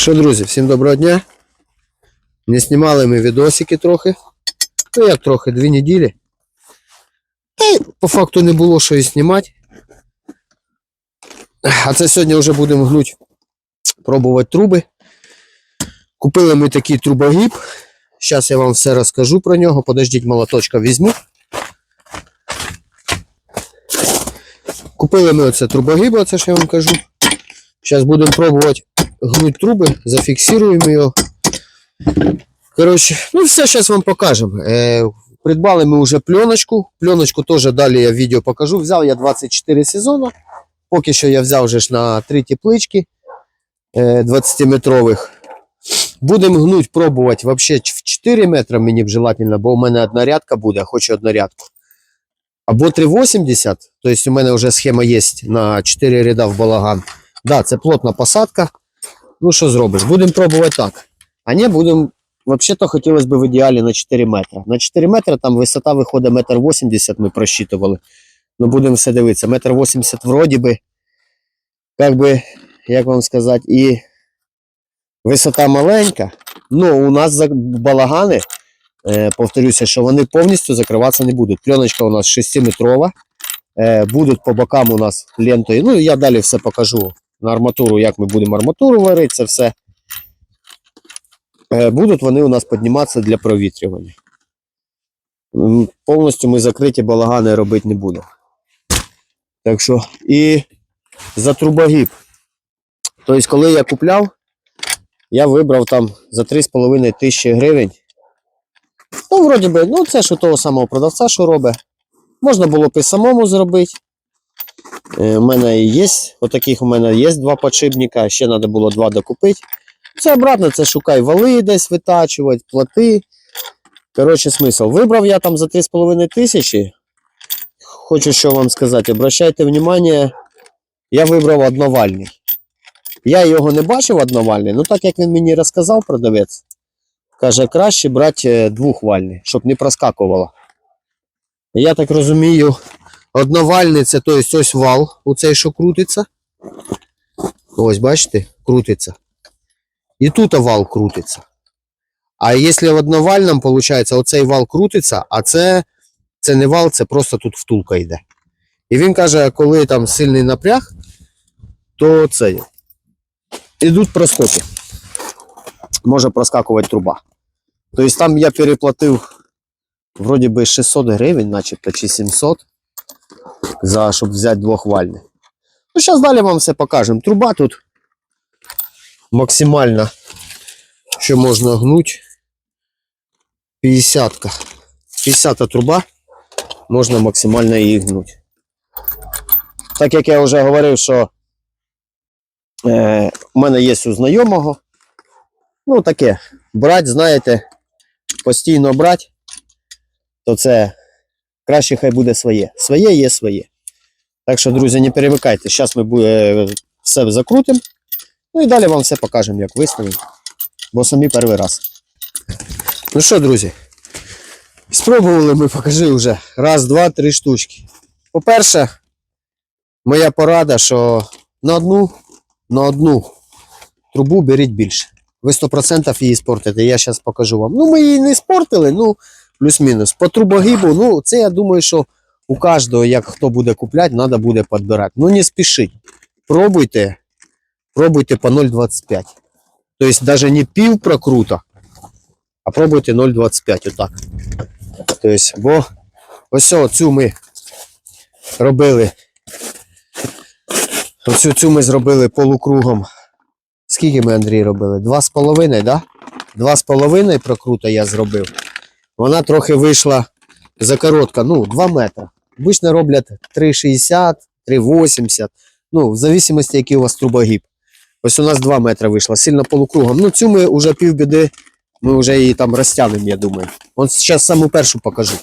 Що, друзі, всім доброго дня. Не знімали ми відосики трохи. Ну як трохи, дві неділі. Та й по факту не було що і знімати. А це сьогодні вже будемо гнуть, пробувати труби. Купили ми такий трубогіб. Зараз я вам все розкажу про нього. Подождіть, молоточка візьму. Купили ми оце трубогіб, оце що я вам кажу. Зараз будемо пробувати гнуть труби, зафіксуємо його. Коротше, ну все зараз вам покажемо. Е, придбали ми вже пленочку. Пленочку теж далі я в відео покажу. Взяв я 24 сезони. Поки що я взяв вже ж на три теплички е, 20-метрових. Будемо гнуть, пробувати вообще в 4 метри мені б желательно, бо у мене однорядка буде, хочу однорядку. Або 3,80, тобто у мене вже схема є на 4 ряда в балаган. Да, це плотна посадка. Ну, що зробиш? Будемо пробувати так. А не будемо. Взагалі-то хотілося б в ідеалі на 4 метри. На 4 метри там висота виходить метр 80, ми просчитували. Ну, будемо все дивитися. Метр 80 вроді би. Як би, як вам сказати, і висота маленька. Ну, у нас балагани, е, повторюся, що вони повністю закриватися не будуть. Пленочка у нас 6-метрова. Е, будуть по бокам у нас лентою. Ну, я далі все покажу на арматуру, як ми будемо арматуру варити, це все. Е, Будуть вони у нас підніматися для провітрювання. Повністю ми закриті балагани робити не будемо. Так що, і за трубогіб. Тобто, коли я купляв, я вибрав там за 3,5 тисячі гривень. Ну, вроді би, ну це ж у того самого продавця, що робить. Можна було б і самому зробити. Е, У мене є, отаких у мене є два подшипника, ще треба було два докупити. Це обратно, це шукай вали десь витачувати, плати. Коротше, смисл. Вибрав я там за 3,5 тисячі. Хочу що вам сказати, обращайте внимание, я вибрав одновальний. Я його не бачив одновальний, ну так як він мені розказав продавець, каже, краще брати е, двохвальний, щоб не проскакувало. Я так розумію, одновальний це то есть, ось вал, оцей, що крутиться. Ось, бачите, крутиться. І тут вал крутиться. А якщо в одновальному, виходить, оцей вал крутиться, а це, це не вал, це просто тут втулка йде. І він каже, коли там сильний напряг, то це ідуть проскоки. Може проскакувати труба. Тобто там я переплатив вроді би 600 гривень, начебто, чи 700, за, щоб взяти двохвальний. Ну, зараз далі вам все покажемо. Труба тут максимально, що можна гнути. 50 -ка. 50 труба, можна максимально її гнути. Так як я вже говорив, що е, у мене є у знайомого. Ну, таке, брати, знаєте, постійно брати, то це краще хай буде своє. Своє є своє. Так що, друзі, не перемикайте. Зараз ми все закрутимо. Ну і далі вам все покажемо, як виставимо. Бо самі перший раз. Ну що, друзі, спробували ми, покажи вже. Раз, два, три штучки. По-перше, моя порада, що на одну, на одну трубу беріть більше. Ви 100% її спортите. Я зараз покажу вам. Ну, ми її не спортили, ну, плюс-мінус. По трубогибу, ну, це я думаю, що у кожного, як хто буде купляти, треба буде підбирати. Ну, не спішіть. Пробуйте. Пробуйте по 0,25. Тобто навіть не пів прокрута, а пробуйте 0,25 отак. Тобто, бо ось цю ми робили. Ось цю ми зробили полукругом. Скільки ми, Андрій, робили? Два з половиною, да? Два з половиною прокрута я зробив. Вона трохи вийшла закоротка, ну, 2 метри. Обично роблять 3,60, 3,80. Ну, в зависимості, який у вас трубогіб. Ось у нас 2 метри вийшло, сильно полукругом. Ну, цю ми вже півбіди, ми вже її там розтягнемо, я думаю. От зараз саму першу покажу.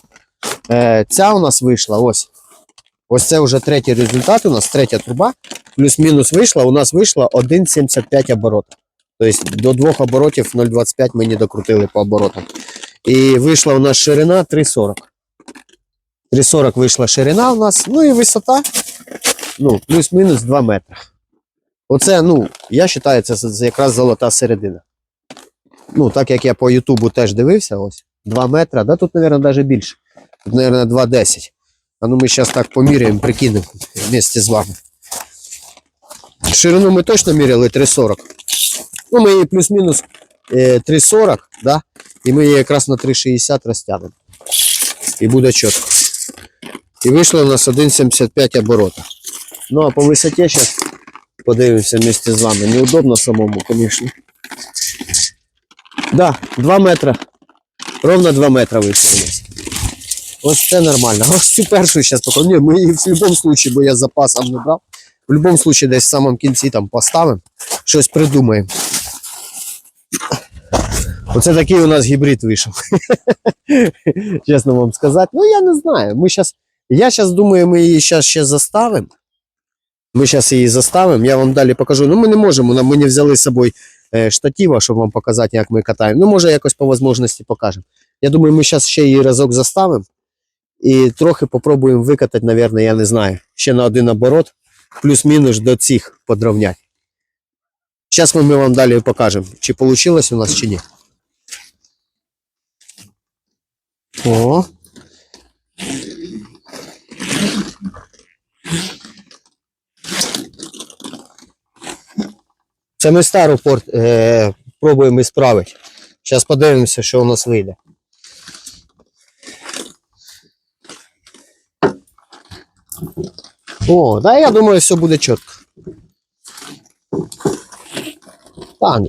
Е, ця у нас вийшла, ось. Ось це вже третій результат у нас, третя труба. Плюс-мінус вийшла, у нас вийшло 1,75 оборота. Тобто до двох оборотів 0,25 ми не докрутили по оборотам. І вийшла у нас ширина 3,40. 3,40 вийшла ширина у нас, ну і висота, ну, плюс-мінус 2 метри. Оце, ну, я вважаю, це якраз золота середина. Ну, так як я по Ютубу теж дивився, ось 2 метри, да тут, мабуть, навіть більше. Тут, мабуть, 2,10. А ну ми зараз так поміряємо, прикинемо вместе з вами. Ширину ми точно міряли 3,40. Ну, ми її плюс-мінус е, 3,40, да? і ми її якраз на 3,60 розтягнемо. І буде чітко. І вийшло у нас 1,75 оборота. Ну а по висоті зараз подивимося вместе з вами. Неудобно самому, звісно. Да, 2 метри. Ровно 2 метри вийшло у нас. Ось це нормально. Ось цю першу зараз покажу. Ні, ми її в будь-якому випадку, бо я з запасом не брав. В будь-якому випадку десь в самому кінці там поставимо, щось придумаємо. Оце такий у нас гібрид вийшов. Чесно вам сказати. Ну, я не знаю. Ми щас, я зараз думаю, ми її зараз ще заставимо. Ми зараз її заставимо, я вам далі покажу. Ну, ми не можемо, ми не взяли з собою е, штатива, щоб вам показати, як ми катаємо. Ну, може, якось по можливості покажемо. Я думаю, ми зараз ще її разок заставимо і трохи попробуємо викатати, мабуть, я не знаю, ще на один оборот, плюс-мінус до цих подровнять. Зараз ми вам далі покажемо, чи вийшло у нас, чи ні. О. Це ми стару порт е, пробуємо ісправити. Зараз подивимося, що у нас вийде. О, да, я думаю, все буде чітко. Та.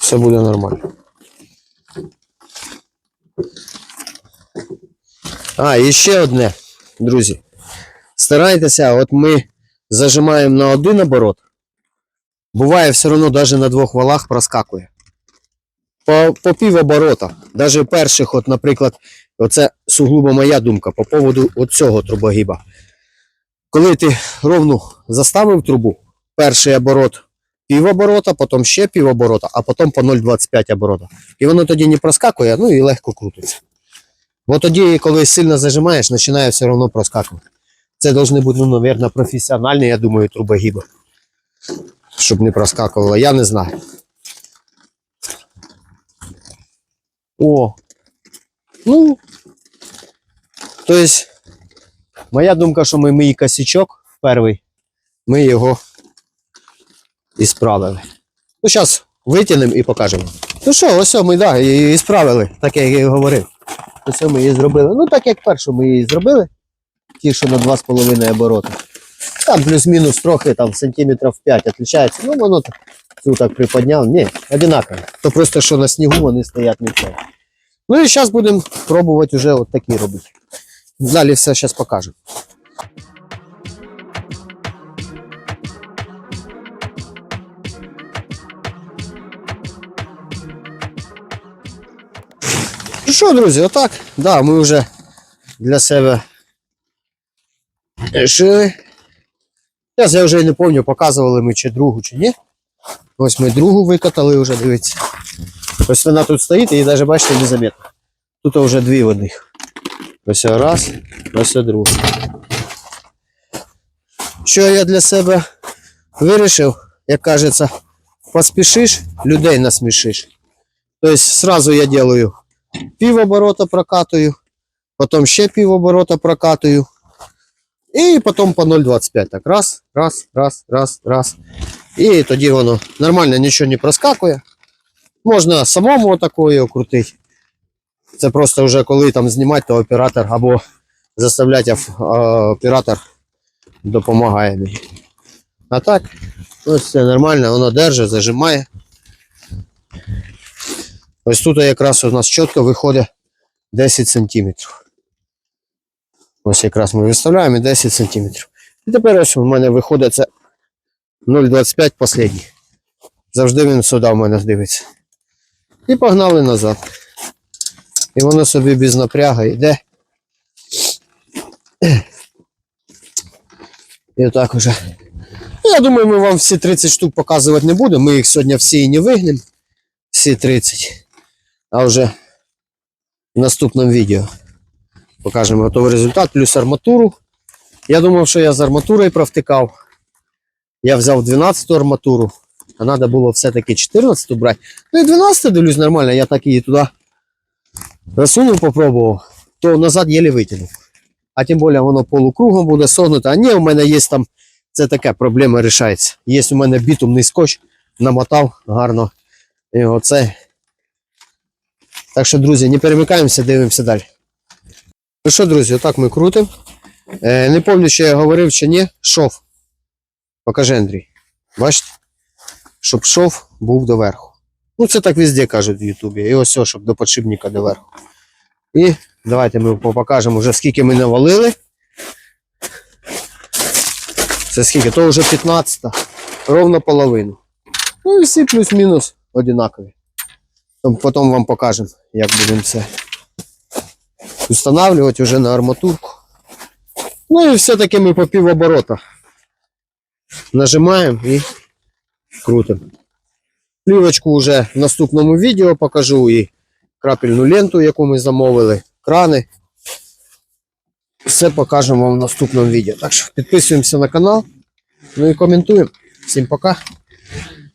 Все буде нормально. А, і ще одне, друзі. Старайтеся, от ми зажимаємо на один оборот. Буває все одно навіть на двох валах проскакує. По, по пів оборота. Навіть перших, от, наприклад, оце суглубо моя думка по поводу цього трубогіба. Коли ти ровно заставив трубу, перший оборот пів оборота, потім ще пів оборота, а потім по 0,25 оборота. І воно тоді не проскакує, ну і легко крутиться. Бо тоді, коли сильно зажимаєш, починає все одно проскакувати. Це повинні бути, ну, мабуть, професіональні, я думаю, трубогіби. Щоб не проскакувало. Я не знаю. О. Ну. Тобто, моя думка, що ми мій косячок перший, ми його і справили. Ну, зараз витягнемо і покажемо. Ну що, ось ми да, і справили, так як я і говорив. Ось ми її зробили. Ну, так як першу ми її зробили, ті, що на 2,5 обороти. Там плюс-мінус трохи там сантиметрів 5 відрізняється. Ну, воно цю так приподняв. Ні, одинаково. То просто, що на снігу вони стоять це. Ну і зараз будемо пробувати вже от такі робити. Далі все зараз покажемо. Ну що, друзі, отак. Да, ми вже для себе шили. Зараз я вже не пам'ятаю, показували ми чи другу, чи ні. Ось ми другу викатали вже, дивіться. Ось вона тут стоїть і навіть бачите, незаметно. Тут вже дві одних. Ось раз, ось друга. Що я для себе вирішив, як кажеться, поспішиш, людей насмішиш. Тобто сразу я делаю пів оборота прокатую, потім ще пів оборота прокатую. І потім по 0,25. Так, раз, раз, раз, раз, раз. І тоді воно нормально нічого не проскакує. Можна самому отакою крутити. Це просто вже коли там знімати, то оператор або заставляти оператор допомагає мені. А так, ось все нормально, воно держить, зажимає. Ось тут якраз у нас чітко виходить 10 сантиметрів. Ось якраз ми виставляємо і 10 сантиметрів. І тепер ось у мене виходить це 0,25 останній. Завжди він сюди в мене дивиться. І погнали назад. І воно собі без напряга йде. І отак уже. Ну, Я думаю, ми вам всі 30 штук показувати не будемо. Ми їх сьогодні всі і не вигнемо. Всі 30. А вже в наступному відео покажемо готовий результат, плюс арматуру. Я думав, що я з арматурою провтикав. Я взяв 12 арматуру, а треба було все-таки 14 брати. Ну і 12 дивлюсь нормально, я так її туди засунув, попробував, то назад єлі витягнув. А тим більше воно полукругом буде согнуто. А ні, у мене є там, це таке, проблема вирішається. Є у мене бітумний скотч, намотав гарно. І оце. Так що, друзі, не перемикаємося, дивимося далі. Ну що, друзі, отак ми крутимо. Е, не пам'ятаю, що я говорив чи ні. Шов. Покажи, Андрій. Бачите? Щоб шов був доверху. Ну, це так везде кажуть в Ютубі. І ось, щоб до подшипника доверху. І давайте ми покажемо вже скільки ми навалили. Це скільки? То вже 15. Ровно половину. Ну і всі плюс-мінус одинакові. Потім вам покажемо, як будемо це встановлювати вже на арматурку. Ну і все-таки ми по пів оборота нажимаємо і крутимо. Плівочку вже в наступному відео покажу і крапельну ленту, яку ми замовили, крани. Все покажемо вам в наступному відео. Так що підписуємося на канал. Ну і коментуємо. Всім пока.